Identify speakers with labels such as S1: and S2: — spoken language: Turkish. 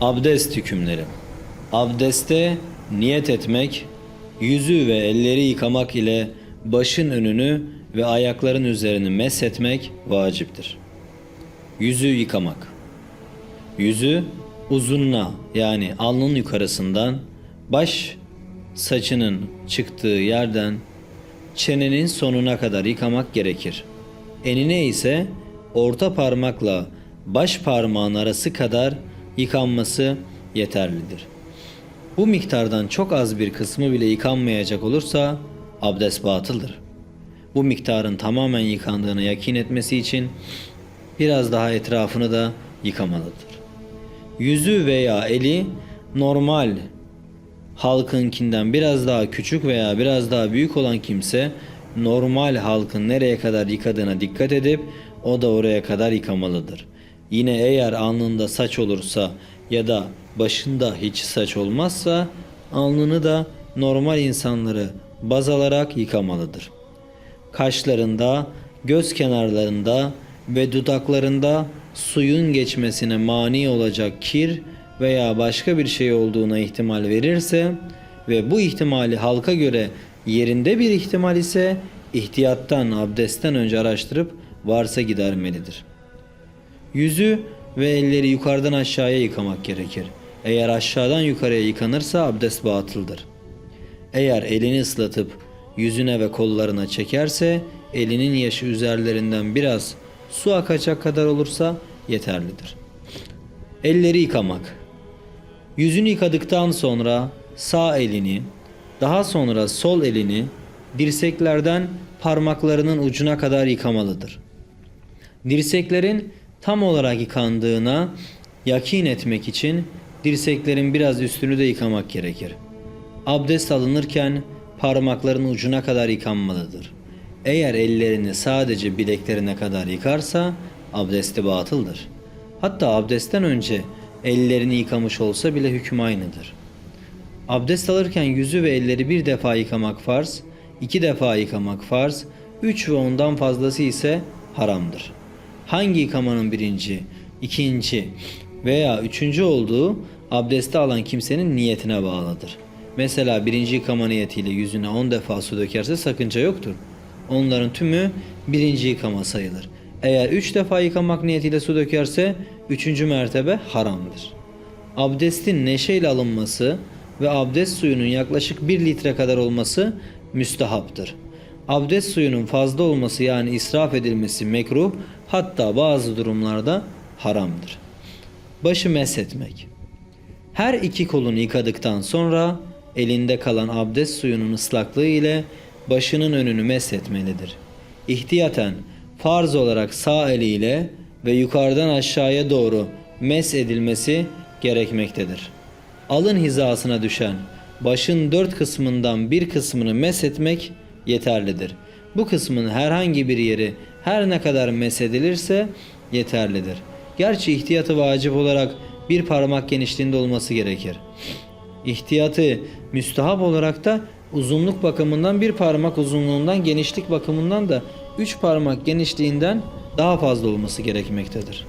S1: Abdest hükümleri. Abdeste niyet etmek, yüzü ve elleri yıkamak ile başın önünü ve ayakların üzerini meshetmek vaciptir. Yüzü yıkamak. Yüzü uzunluğa yani alnın yukarısından baş saçının çıktığı yerden çenenin sonuna kadar yıkamak gerekir. Enine ise orta parmakla baş parmağın arası kadar yıkanması yeterlidir. Bu miktardan çok az bir kısmı bile yıkanmayacak olursa abdest batıldır. Bu miktarın tamamen yıkandığını yakin etmesi için biraz daha etrafını da yıkamalıdır. Yüzü veya eli normal halkınkinden biraz daha küçük veya biraz daha büyük olan kimse normal halkın nereye kadar yıkadığına dikkat edip o da oraya kadar yıkamalıdır. Yine eğer alnında saç olursa ya da başında hiç saç olmazsa alnını da normal insanları baz alarak yıkamalıdır. Kaşlarında, göz kenarlarında ve dudaklarında suyun geçmesine mani olacak kir veya başka bir şey olduğuna ihtimal verirse ve bu ihtimali halka göre yerinde bir ihtimal ise ihtiyattan abdestten önce araştırıp varsa gidermelidir. Yüzü ve elleri yukarıdan aşağıya yıkamak gerekir. Eğer aşağıdan yukarıya yıkanırsa abdest batıldır. Eğer elini ıslatıp yüzüne ve kollarına çekerse elinin yaşı üzerlerinden biraz su akacak kadar olursa yeterlidir. Elleri yıkamak. Yüzünü yıkadıktan sonra sağ elini, daha sonra sol elini dirseklerden parmaklarının ucuna kadar yıkamalıdır. Dirseklerin tam olarak yıkandığına yakin etmek için dirseklerin biraz üstünü de yıkamak gerekir. Abdest alınırken parmakların ucuna kadar yıkanmalıdır. Eğer ellerini sadece bileklerine kadar yıkarsa abdesti batıldır. Hatta abdestten önce ellerini yıkamış olsa bile hüküm aynıdır. Abdest alırken yüzü ve elleri bir defa yıkamak farz, iki defa yıkamak farz, üç ve ondan fazlası ise haramdır. Hangi yıkamanın birinci, ikinci veya üçüncü olduğu abdesti alan kimsenin niyetine bağlıdır. Mesela birinci yıkama niyetiyle yüzüne on defa su dökerse sakınca yoktur. Onların tümü birinci yıkama sayılır. Eğer üç defa yıkamak niyetiyle su dökerse üçüncü mertebe haramdır. Abdestin neşeyle alınması ve abdest suyunun yaklaşık 1 litre kadar olması müstehaptır. Abdest suyunun fazla olması yani israf edilmesi mekruh hatta bazı durumlarda haramdır. Başı meshetmek. Her iki kolunu yıkadıktan sonra elinde kalan abdest suyunun ıslaklığı ile başının önünü meshetmelidir. İhtiyaten farz olarak sağ eliyle ve yukarıdan aşağıya doğru mes edilmesi gerekmektedir. Alın hizasına düşen başın dört kısmından bir kısmını mes etmek yeterlidir. Bu kısmın herhangi bir yeri her ne kadar mes edilirse yeterlidir. Gerçi ihtiyatı vacip olarak bir parmak genişliğinde olması gerekir. İhtiyatı müstahap olarak da uzunluk bakımından bir parmak uzunluğundan genişlik bakımından da üç parmak genişliğinden daha fazla olması gerekmektedir.